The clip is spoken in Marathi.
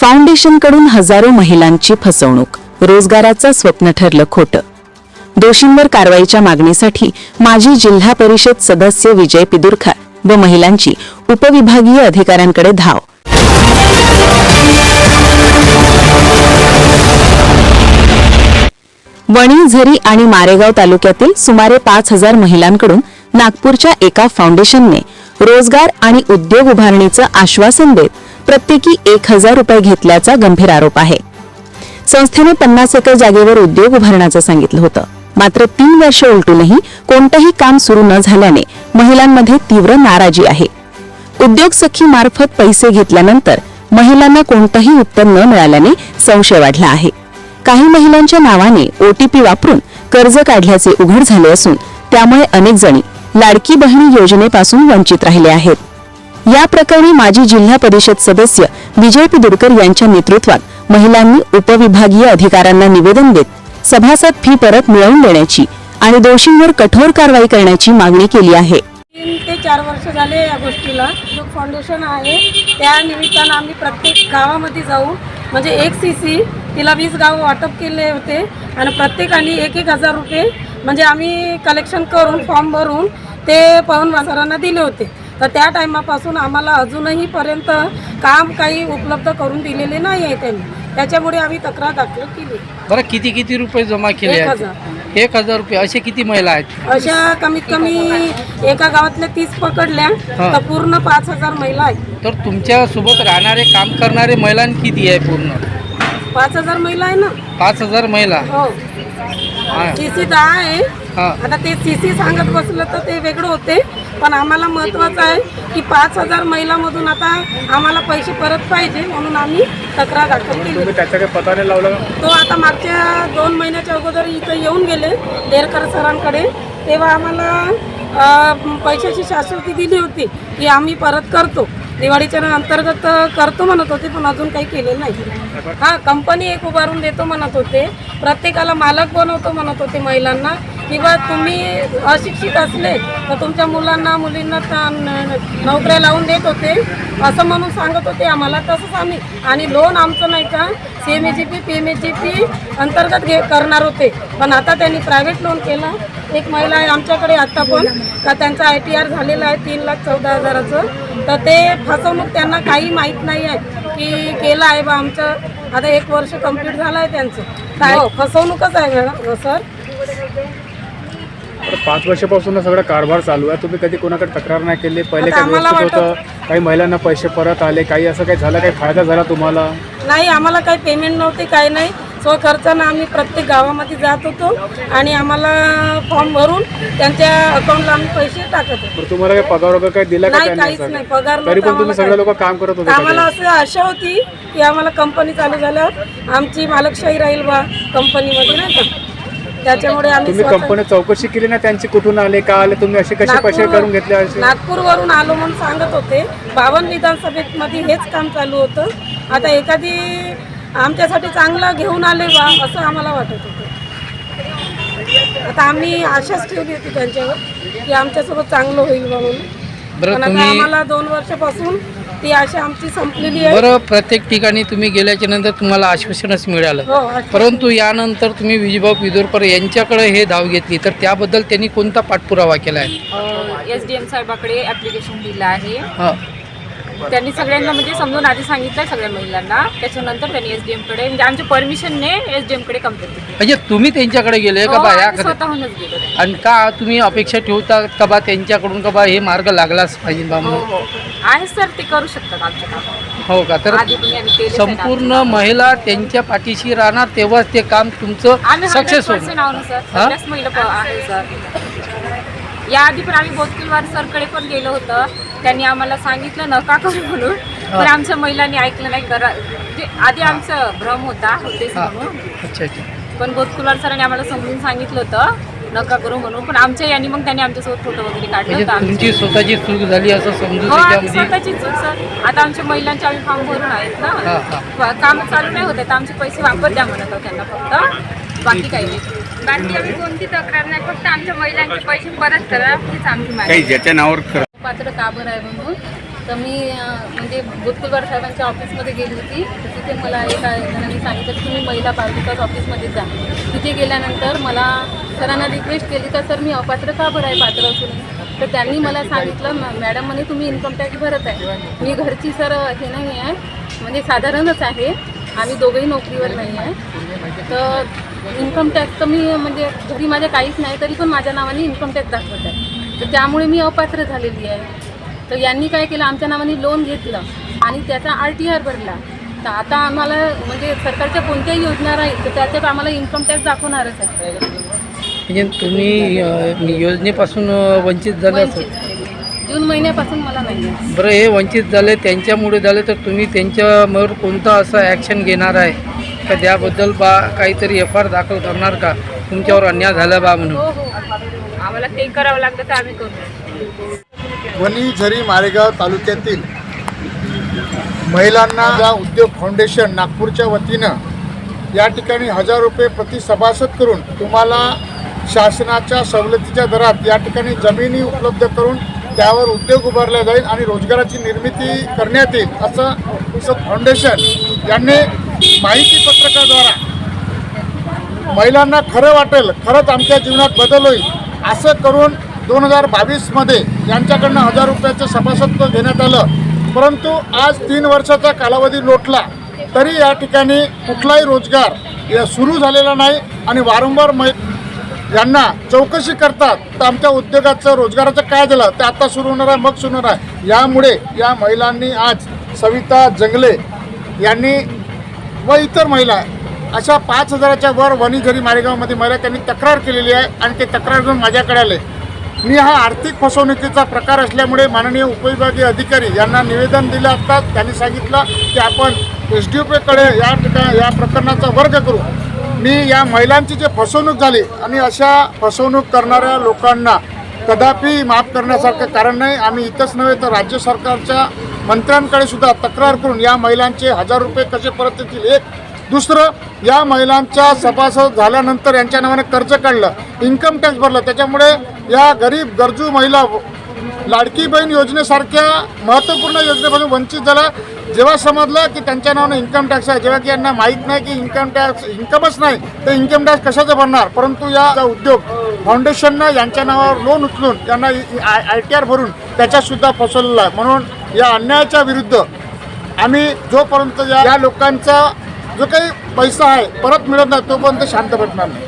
फाउंडेशनकडून हजारो महिलांची फसवणूक. रोजगाराचं स्वप्न ठरलं खोटं. दोषींवर कारवाईच्या मागणीसाठी माजी जिल्हा परिषद सदस्य विजय पिदुरखार व महिलांची उपविभागीय अधिकाऱ्यांकडे धाव. वणी झरी आणि मारेगाव तालुक्यातील सुमारे पाच हजार महिलांकडून नागपूरच्या एका फाउंडेशनने रोजगार आणि उद्योग उभारणीचं आश्वासन देत प्रत्येकी एक हजार रुपये घेतल्याचा गंभीर आरोप आहे. संस्थेने पन्नास एकर जागेवर उद्योग उभारण्याचं सांगितलं होतं. मात्र तीन वर्ष उलटूनही कोणतंही काम सुरू न झाल्याने महिलांमध्ये तीव्र नाराजी आहे. उद्योग सखी मार्फत पैसे घेतल्यानंतर महिलांना कोणतंही उत्तर न मिळाल्याने संशय वाढला आहे. काही महिलांच्या नावाने ओटीपी वापरून कर्ज काढल्याचे उघड झाले असून त्यामुळे अनेक जणी लाडकी बहिणी योजनेपासून वंचित राहिले आहेत. या प्रकरणी माजी जिल्हा परिषद सदस्य विजय पिदुरकर यांच्या नेतृत्वात महिलांनी उपविभागीय अधिकाऱ्यांना निवेदन देत सभासद फी परत मिळवून देण्याची आणि दोषींवर कठोर कारवाई करण्याची मागणी केली आहे. तीन ते चार वर्ष झाले या गोष्टीला. जो फाउंडेशन आहे त्या निमित्तानं आम्ही प्रत्येक गावामध्ये जाऊ म्हणजे एक सी सी तिला वीस गाव वाटप केले होते आणि प्रत्येकाने एक एक हजार रुपये म्हणजे आम्ही कलेक्शन करून फॉर्म भरून ते पवन बाजारांना दिले होते. तर त्या टायमापासून आम्हाला अजूनही पर्यंत काम काही उपलब्ध करून दिलेले नाही आहे त्यांनी. त्याच्यामुळे आम्ही तक्रार दाखल केली. बरं किती किती रुपये जमा केले एक आहेत? एक हजार रुपये. असे किती महिला आहेत? अशा कमीत कमी एका गावातल्या तीस पकडल्या हा. तर पूर्ण पाच हजार महिला आहेत. तर तुमच्यासोबत राहणारे काम करणारे महिला किती आहे पूर्ण? पाच हजार महिला आहे ना? पाच हजार महिला. हो. हा. सीसी दहा आहे. हा. आता ते सीसी सांगत बसलं तर ते वेगळं होते. पण आम्हाला महत्त्वाचं आहे की पाच हजार महिलामधून आता आम्हाला पैसे परत पाहिजे म्हणून आम्ही तक्रार दाखल केली. त्याच्या काही पता नाही लावला का? तो आता मागच्या दोन महिन्याच्या अगोदर इथं येऊन गेले देरकर सरांकडे. तेव्हा आम्हाला अं, पैशाची शाश्वती दिली होती की आम्ही परत करतो. दिवाळीच्या अंतर्गत करतो म्हणत होते पण अजून काही केलेलं नाही. हा कंपनी एक उभारून देतो म्हणत होते. प्रत्येकाला मालक बनवतो म्हणत होते महिलांना. किंवा तुम्ही अशिक्षित असले तर तुमच्या मुलांना मुलींना नोकऱ्या लावून देत होते. असं म्हणून सांगत होते आम्हाला तसंच आम्ही. आणि लोन आमचं नाही का C M A G P P M A G P अंतर्गत घे करणार होते. पण आता त्यांनी प्रायव्हेट लोन केलं. एक महिला आहे आमच्याकडे आत्ता पण. का त्यांचा आय टी आर झालेला आहे तीन लाख चौदा हजाराचं. तर ते फसवणूक त्यांना काही माहीत नाही आहे की केलं आहे बा आमचं. आता एक वर्ष कंप्लीट झालं आहे त्यांचं. काय हो. फसवणूकच आहे मॅडम सर. तर पाच वर्षापासून हा सगळा कारभार चालू आहे. तुम्ही कधी कोणाकडे तक्रार नाही केली? पहिले आता काही आम्हाला व्यवस्थित होतं? काही महिलांना पैसे परत आले? काही असं काही झालं? काही फायदा झाला तुम्हाला? नाही आम्हाला काही पेमेंट नव्हते काही नाही. स्वखर्चानं आम्ही प्रत्येक गावामध्ये जात होतो आणि आम्हाला फॉर्म भरून त्यांच्या अकाउंटला आम्ही पैसे टाकत होतो. तर तुम्हाला काही पगार वगैरे काही दिला का नाही त्यांनी काहीच असं? नाही. पगार तरी नव्हता पण तुम्ही आम्हाला सगळे. लोक काम करत होते आम्हाला का? असं आशा होती की आम्हाला कंपनी चालू झाल्यावर आमची मालकशाही राहील बा कंपनीमध्ये नाही का? त्याच्यामुळे आम्ही तुम्ही स्वतः- कंपनी चौकशी केली ना त्यांची कुठून आले का आले? तुम्ही असे कसे पैसे नागपूर- करून घेतले असे? नागपूरवरून आलो म्हणून सांगत होते. बावन विधानसभेमध्ये हेच काम चालू होतं. आता एखादी आमच्यासाठी चांगलं घेऊन आले बा असं आम्हाला वाटत होतं. आता आम्ही आशाच ठेवली होती त्यांच्यावर की आमच्यासोबत चांगलं होईल म्हणून. पण आता तुम्ही आम्हाला दोन वर्षापासून ती आशा आमची संपलेली आहे. बरं प्रत्येक ठिकाणी तुम्ही गेल्याच्यानंतर तुम्हाला आश्वासनच मिळालं. हो परंतु यानंतर तुम्ही विजयभाऊ पिदोरकर यांच्याकडे हे धाव घेतली तर त्याबद्दल त्यांनी कोणता पाठपुरावा केला आहे एस डी एम साहेबाकडे ॲप्लिकेशन दिलं आहे. हा. त्यांनी सगळ्यांना म्हणजे समजून आधी सांगितलं सगळ्या महिलांना. त्याच्यानंतर त्यांनी एस डी एमकडे म्हणजे आमच्या परमिशनने एस डी एमकडे कंप्लेंट केली. म्हणजे तुम्ही त्यांच्याकडे गेले का हो, बा या आम्ही स्वतःहूनच गेलो. आणि का तुम्ही अपेक्षा ठेवता का बा त्यांच्याकडून का बा हे मार्ग लागलाच पाहिजे बा हो म्हणून? हो. आहे सर ते करू शकतात आमच्या हो का? तर आधी पण यांनी केले संपूर्ण महिला त्यांच्या पाठीशी राहणार तेव्हाच ते काम तुमचं आम्ही सक्सेस आहो ना सर. हा? सगळ्याच महिला प- आहे सर. याआधी पण आम्ही बोतकिलवार सरकडे पण गेलो होतं. त्यांनी आम्हाला सांगितलं नका करू म्हणून. पण आमच्या महिलांनी ऐकलं नाही करा म्हणजे आधी आमचं भ्रम होता होतेच हा. म्हणून. अच्छा अच्छा. पण बोतकुलवार सरांनी आम्हाला समजून सांगितलं होतं नका करू म्हणून. पण आमच्या यांनी मग त्यांनी आमच्यासोबत फोटो वगैरे काढले म्हणजे होते तुमची. स्वतःची चूक झाली असं समजू हो त्याच्यामध्ये स्वतःची चूक सर. आता आमच्या महिलांचे आम्ही फॉर्म भरून आहेत हा, ना. काम चालू नाही होते तर आमचे पैसे वापर द्या म्हणत त्यांना फक्त. बाकी काही नाही. बाकी आम्ही कोणती तक्रार नाही फक्त आमच्या महिलांचे पैसे परत करा हीच आमची मागणी. काही ज्याच्या नावावर खरं पात्र का बरं आहे म्हणून? तर मी म्हणजे भूतकुलवार साहेबांच्या ऑफिसमध्ये गेली होती. तर तिथे मला एका जणांनी सांगितलं की तुम्ही महिला बालविकास ऑफिसमध्ये जा. तिथे गेल्यानंतर मला सरांना रिक्वेस्ट केली का सर मी अपात्र का आहे? पात्र असून. तर त्यांनी मला सांगितलं मॅडम म्हणे तुम्ही इन्कम टॅक्स भरत आहे. मी घरची सर हे नाही आहे. म्हणजे साधारणच आहे. आम्ही दोघंही नोकरीवर नाही आहे. तर इन्कम टॅक्स तर मी म्हणजे घरी माझ्या काहीच नाही तरी पण माझ्या नावाने इन्कम टॅक्स दाखवत आहे. तर त्यामुळे मी अपात्र झालेली आहे. तर यांनी काय केलं? आमच्या नावाने लोन घेतलं आणि त्याचा आर टी आर भरला. तर आता आम्हाला म्हणजे सरकारच्या कोणत्याही योजना राहील तर त्याच्यात आम्हाला इन्कम टॅक्स दाखवणारच आहे. म्हणजे तुम्ही योजनेपासून वंचित झाले. जून महिन्यापासून मला नाही. बरं हे वंचित झाले त्यांच्यामुळे झाले तर तुम्ही त्यांच्यावर कोणतं असं ॲक्शन घेणार आहे? का त्याबद्दल बा काहीतरी एफ आर दाखल करणार का? तुमच्यावर अन्याय झाला बा म्हणून? हो हो. आम्हाला ते करावं लागलं तर आम्ही करू. वणी झरी मारेगाव तालुक्यातील महिलांना ज्या उद्योग फाउंडेशन नागपूरच्या वतीनं या ठिकाणी हजार रुपये प्रति सभासद करून तुम्हाला शासनाच्या सवलतीच्या दरात या ठिकाणी जमिनी उपलब्ध करून त्यावर उद्योग उभारला जाईल आणि रोजगाराची निर्मिती करण्यात येईल असं असं फाउंडेशन यांनी माहिती पत्रकाद्वारा महिलांना खरं वाटेल खरंच आमच्या जीवनात बदल होईल. असं करून दोन हजार बावीसमध्ये यांच्याकडनं हजार रुपयाचं सभासत्व घेण्यात आलं. परंतु आज तीन वर्षाचा कालावधी लोटला तरी या ठिकाणी कुठलाही रोजगार या सुरू झालेला नाही आणि वारंवार मै यांना चौकशी करतात तर आमच्या उद्योगाचं रोजगाराचं काय झालं? ते आता सुरू होणार आहे मग सुरू होणार आहे. यामुळे या महिलांनी आज सविता जंगले यांनी व इतर महिला अशा पाच हजाराच्या वर वनीघरी मारेगावमध्ये महिला त्यांनी तक्रार केलेली आहे आणि ते तक्रार घेऊन माझ्याकडे आले. मी हा आर्थिक फसवणुकीचा प्रकार असल्यामुळे माननीय उपविभागीय अधिकारी यांना निवेदन दिलं असतात त्यांनी सांगितलं की आपण एस डी कडे या ठिकाणी या प्रकरणाचा वर्ग करू. मी या महिलांची जी फसवणूक झाली आणि अशा फसवणूक करणाऱ्या लोकांना कदापि माफ करण्यासारखं कारण नाही. आम्ही इथंच नव्हे तर राज्य सरकारच्या मंत्र्यांकडे सुद्धा तक्रार करून या महिलांचे हजार रुपये कसे परत येतील एक दुसरं या महिलांच्या सभासद झाल्यानंतर यांच्या नावाने कर्ज काढलं इन्कम टॅक्स भरलं. त्याच्यामुळे या गरीब गरजू महिला लाडकी बहीण योजनेसारख्या महत्त्वपूर्ण योजनेपासून वंचित झाला. जेव्हा समजलं की त्यांच्या नावानं इन्कम टॅक्स आहे जेव्हा की यांना माहीत नाही की इन्कम टॅक्स इन्कमच नाही तर इन्कम टॅक्स कशाचं भरणार? परंतु या उद्योग फाउंडेशननं यांच्या नावावर लोन उचलून त्यांना आय टी आर भरून त्याच्यातसुद्धा फसवलेलं आहे. म्हणून या अन्यायाच्या विरुद्ध आम्ही जोपर्यंत या या लोकांचा जो काही पैसा आहे परत मिळत नाही तोपर्यंत शांत भेटणार नाही.